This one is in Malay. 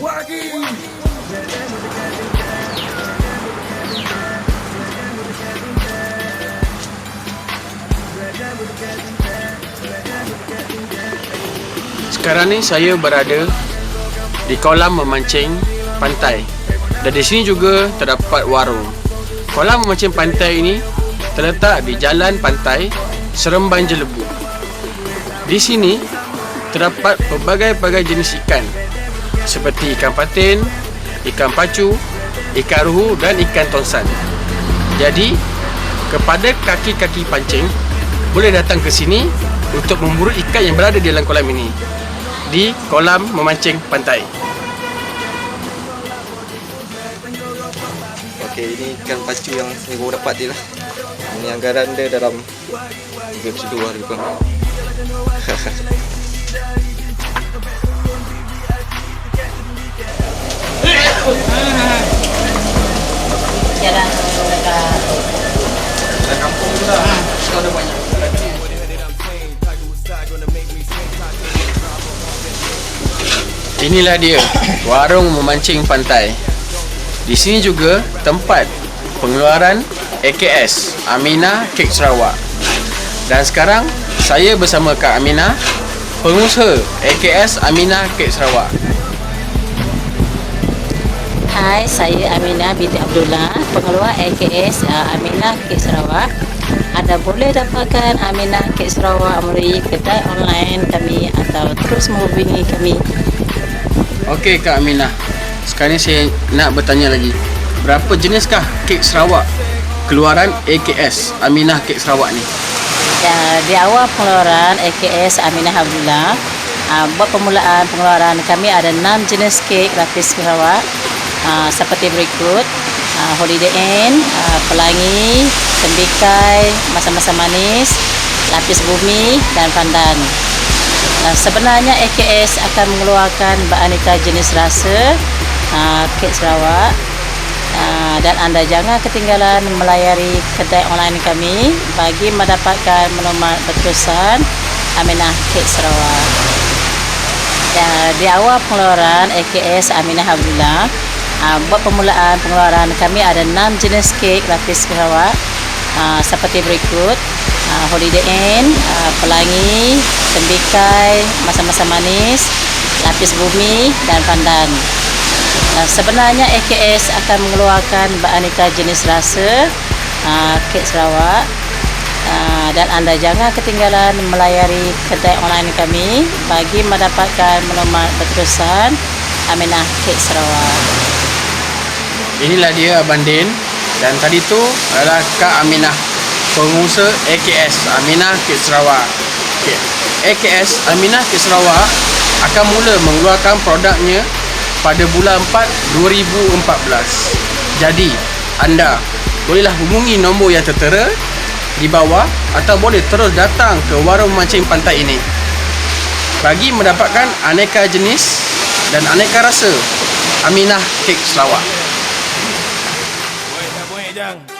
Sekarang ni saya berada di kolam memancing pantai. Dan di sini juga terdapat warung. Kolam memancing pantai ini terletak di jalan pantai Seremban Jelebu. Di sini terdapat pelbagai-pelbagai jenis ikan seperti ikan patin, ikan pacu, ikan ruhu dan ikan tonsan. Jadi, kepada kaki-kaki pancing boleh datang ke sini untuk memburu ikan yang berada di dalam kolam ini di kolam memancing pantai. Okey, ini ikan pacu yang saya baru dapat dia lah. Ini anggaran dia dalam 3 kilo lah lebih kurang. Ada banyak. Inilah dia, warung memancing pantai. Di sini juga tempat pengeluaran AKS, Aminah Kek Sarawak. Dan sekarang saya bersama Kak Aminah, pengusaha AKS Aminah Kek Sarawak. Hai, saya Aminah binti Abdullah, pengeluar AKS uh, Aminah Kek Sarawak. Anda boleh dapatkan Aminah Kek Sarawak melalui kedai online kami atau terus menghubungi kami. Okey Kak Aminah. Sekarang ni saya nak bertanya lagi. Berapa jeniskah kek Sarawak keluaran AKS Aminah Kek Sarawak ni? Ya, di awal pengeluaran AKS Aminah Abdullah, uh, buat permulaan pengeluaran kami ada 6 jenis kek lapis Sarawak uh, seperti berikut. Uh, Holiday Inn, uh, Pelangi, Tembikai, Masa-masa manis, Lapis bumi dan pandan. Uh, sebenarnya AKS akan mengeluarkan beraneka jenis rasa uh, kek Sarawak uh, dan anda jangan ketinggalan melayari kedai online kami bagi mendapatkan maklumat berterusan Aminah Kek Sarawak. Uh, di awal pengeluaran AKS Aminah Abdullah uh, buat permulaan pengeluaran kami ada 6 jenis kek lapis Sarawak uh, seperti berikut uh, Holiday Inn, uh, Pelangi, Tembikai, Masa-masa manis, Lapis bumi dan pandan. Uh, sebenarnya AKS akan mengeluarkan beraneka jenis rasa uh, kek Sarawak uh, dan anda jangan ketinggalan melayari kedai online kami bagi mendapatkan maklumat berterusan Aminah Kek Sarawak. Inilah dia Abang Din dan tadi tu adalah Kak Aminah pengusaha AKS Aminah Kek Sarawak. Okay. AKS Aminah Kek Sarawak akan mula mengeluarkan produknya pada bulan 4 2014. Jadi, anda bolehlah hubungi nombor yang tertera di bawah atau boleh terus datang ke warung mancing pantai ini bagi mendapatkan aneka jenis dan aneka rasa Aminah Kek Sarawak. Buat dah, buat dah.